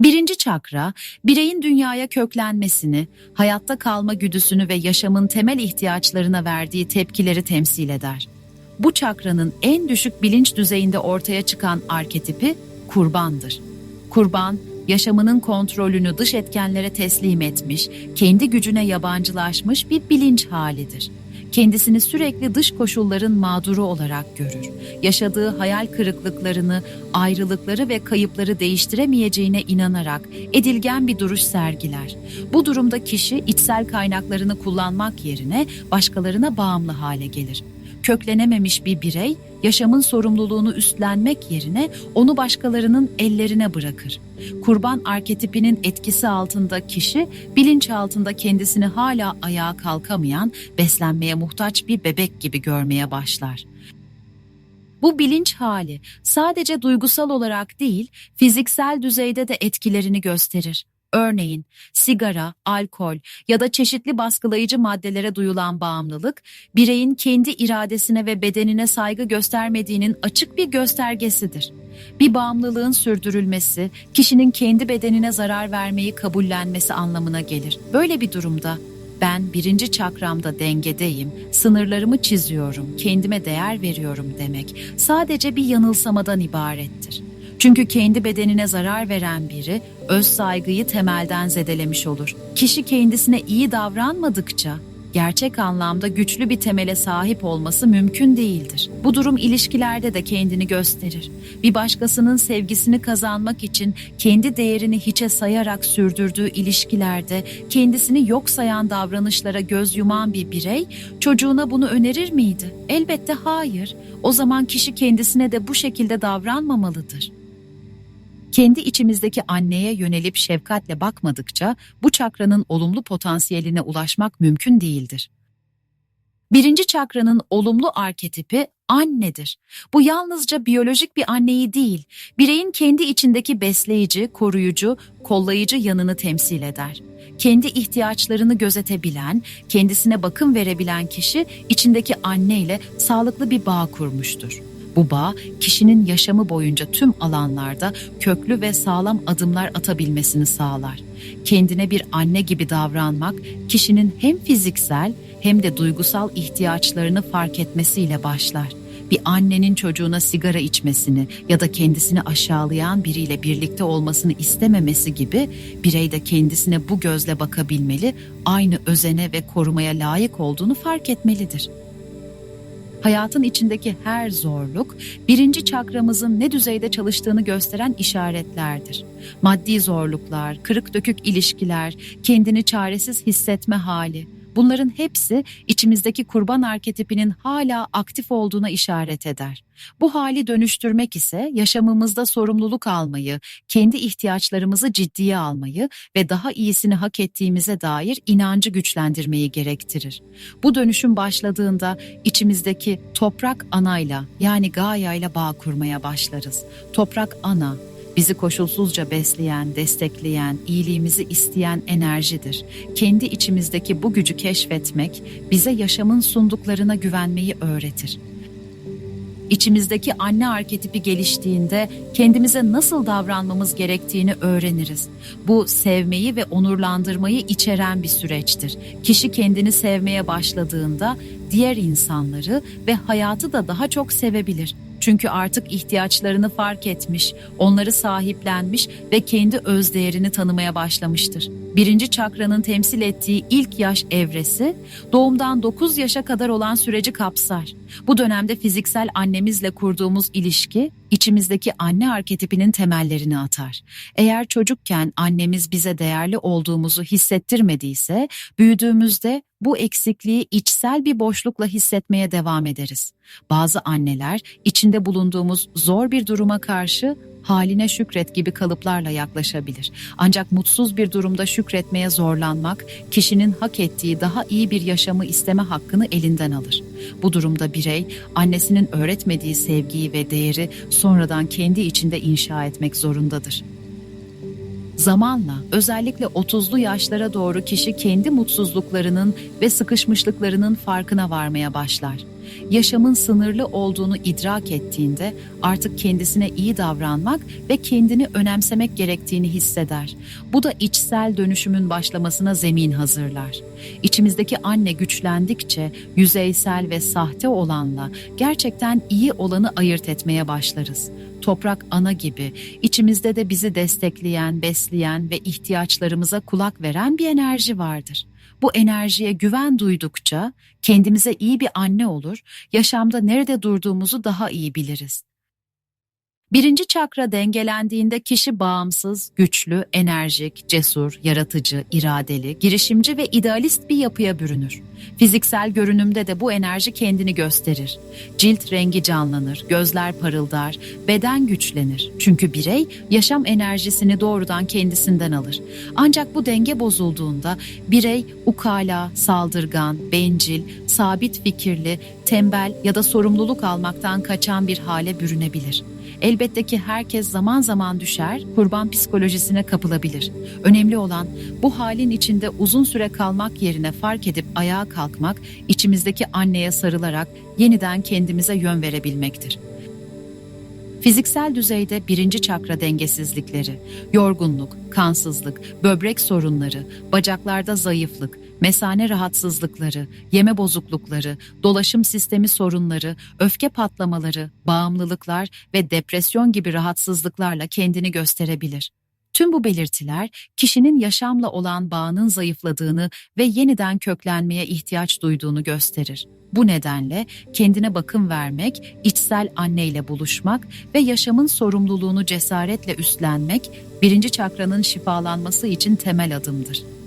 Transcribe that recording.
Birinci çakra, bireyin dünyaya köklenmesini, hayatta kalma güdüsünü ve yaşamın temel ihtiyaçlarına verdiği tepkileri temsil eder. Bu çakranın en düşük bilinç düzeyinde ortaya çıkan arketipi kurbandır. Kurban, yaşamının kontrolünü dış etkenlere teslim etmiş, kendi gücüne yabancılaşmış bir bilinç halidir. Kendisini sürekli dış koşulların mağduru olarak görür. Yaşadığı hayal kırıklıklarını, ayrılıkları ve kayıpları değiştiremeyeceğine inanarak edilgen bir duruş sergiler. Bu durumda kişi içsel kaynaklarını kullanmak yerine başkalarına bağımlı hale gelir köklenememiş bir birey yaşamın sorumluluğunu üstlenmek yerine onu başkalarının ellerine bırakır. Kurban arketipinin etkisi altında kişi bilinç altında kendisini hala ayağa kalkamayan, beslenmeye muhtaç bir bebek gibi görmeye başlar. Bu bilinç hali sadece duygusal olarak değil, fiziksel düzeyde de etkilerini gösterir. Örneğin sigara, alkol ya da çeşitli baskılayıcı maddelere duyulan bağımlılık, bireyin kendi iradesine ve bedenine saygı göstermediğinin açık bir göstergesidir. Bir bağımlılığın sürdürülmesi, kişinin kendi bedenine zarar vermeyi kabullenmesi anlamına gelir. Böyle bir durumda ben birinci çakramda dengedeyim, sınırlarımı çiziyorum, kendime değer veriyorum demek sadece bir yanılsamadan ibarettir. Çünkü kendi bedenine zarar veren biri öz saygıyı temelden zedelemiş olur. Kişi kendisine iyi davranmadıkça gerçek anlamda güçlü bir temele sahip olması mümkün değildir. Bu durum ilişkilerde de kendini gösterir. Bir başkasının sevgisini kazanmak için kendi değerini hiçe sayarak sürdürdüğü ilişkilerde kendisini yok sayan davranışlara göz yuman bir birey çocuğuna bunu önerir miydi? Elbette hayır. O zaman kişi kendisine de bu şekilde davranmamalıdır. Kendi içimizdeki anneye yönelip şefkatle bakmadıkça bu çakranın olumlu potansiyeline ulaşmak mümkün değildir. Birinci çakranın olumlu arketipi annedir. Bu yalnızca biyolojik bir anneyi değil, bireyin kendi içindeki besleyici, koruyucu, kollayıcı yanını temsil eder. Kendi ihtiyaçlarını gözetebilen, kendisine bakım verebilen kişi içindeki anne ile sağlıklı bir bağ kurmuştur. Bu bağ kişinin yaşamı boyunca tüm alanlarda köklü ve sağlam adımlar atabilmesini sağlar. Kendine bir anne gibi davranmak kişinin hem fiziksel hem de duygusal ihtiyaçlarını fark etmesiyle başlar. Bir annenin çocuğuna sigara içmesini ya da kendisini aşağılayan biriyle birlikte olmasını istememesi gibi birey de kendisine bu gözle bakabilmeli, aynı özene ve korumaya layık olduğunu fark etmelidir. Hayatın içindeki her zorluk, birinci çakramızın ne düzeyde çalıştığını gösteren işaretlerdir. Maddi zorluklar, kırık dökük ilişkiler, kendini çaresiz hissetme hali, Bunların hepsi içimizdeki kurban arketipinin hala aktif olduğuna işaret eder. Bu hali dönüştürmek ise yaşamımızda sorumluluk almayı, kendi ihtiyaçlarımızı ciddiye almayı ve daha iyisini hak ettiğimize dair inancı güçlendirmeyi gerektirir. Bu dönüşüm başladığında içimizdeki toprak anayla yani Gaia'yla bağ kurmaya başlarız. Toprak ana, Bizi koşulsuzca besleyen, destekleyen, iyiliğimizi isteyen enerjidir. Kendi içimizdeki bu gücü keşfetmek bize yaşamın sunduklarına güvenmeyi öğretir. İçimizdeki anne arketipi geliştiğinde kendimize nasıl davranmamız gerektiğini öğreniriz. Bu sevmeyi ve onurlandırmayı içeren bir süreçtir. Kişi kendini sevmeye başladığında diğer insanları ve hayatı da daha çok sevebilir. Çünkü artık ihtiyaçlarını fark etmiş, onları sahiplenmiş ve kendi öz değerini tanımaya başlamıştır. Birinci çakranın temsil ettiği ilk yaş evresi, doğumdan 9 yaşa kadar olan süreci kapsar. Bu dönemde fiziksel annemizle kurduğumuz ilişki, içimizdeki anne arketipinin temellerini atar. Eğer çocukken annemiz bize değerli olduğumuzu hissettirmediyse, büyüdüğümüzde bu eksikliği içsel bir boşlukla hissetmeye devam ederiz. Bazı anneler içinde bulunduğumuz zor bir duruma karşı haline şükret gibi kalıplarla yaklaşabilir. Ancak mutsuz bir durumda şükretmeye zorlanmak kişinin hak ettiği daha iyi bir yaşamı isteme hakkını elinden alır. Bu durumda birey annesinin öğretmediği sevgiyi ve değeri sonradan kendi içinde inşa etmek zorundadır. Zamanla özellikle 30'lu yaşlara doğru kişi kendi mutsuzluklarının ve sıkışmışlıklarının farkına varmaya başlar. Yaşamın sınırlı olduğunu idrak ettiğinde artık kendisine iyi davranmak ve kendini önemsemek gerektiğini hisseder. Bu da içsel dönüşümün başlamasına zemin hazırlar. İçimizdeki anne güçlendikçe yüzeysel ve sahte olanla gerçekten iyi olanı ayırt etmeye başlarız. Toprak ana gibi içimizde de bizi destekleyen, besleyen ve ihtiyaçlarımıza kulak veren bir enerji vardır. Bu enerjiye güven duydukça kendimize iyi bir anne olur, yaşamda nerede durduğumuzu daha iyi biliriz. Birinci çakra dengelendiğinde kişi bağımsız, güçlü, enerjik, cesur, yaratıcı, iradeli, girişimci ve idealist bir yapıya bürünür. Fiziksel görünümde de bu enerji kendini gösterir. Cilt rengi canlanır, gözler parıldar, beden güçlenir. Çünkü birey yaşam enerjisini doğrudan kendisinden alır. Ancak bu denge bozulduğunda birey ukala, saldırgan, bencil, sabit fikirli, tembel ya da sorumluluk almaktan kaçan bir hale bürünebilir. Elbette ki herkes zaman zaman düşer, kurban psikolojisine kapılabilir. Önemli olan bu halin içinde uzun süre kalmak yerine fark edip ayağa kalkmak, içimizdeki anneye sarılarak yeniden kendimize yön verebilmektir. Fiziksel düzeyde birinci çakra dengesizlikleri, yorgunluk, kansızlık, böbrek sorunları, bacaklarda zayıflık, mesane rahatsızlıkları, yeme bozuklukları, dolaşım sistemi sorunları, öfke patlamaları, bağımlılıklar ve depresyon gibi rahatsızlıklarla kendini gösterebilir. Tüm bu belirtiler kişinin yaşamla olan bağının zayıfladığını ve yeniden köklenmeye ihtiyaç duyduğunu gösterir. Bu nedenle kendine bakım vermek, içsel anneyle buluşmak ve yaşamın sorumluluğunu cesaretle üstlenmek birinci çakranın şifalanması için temel adımdır.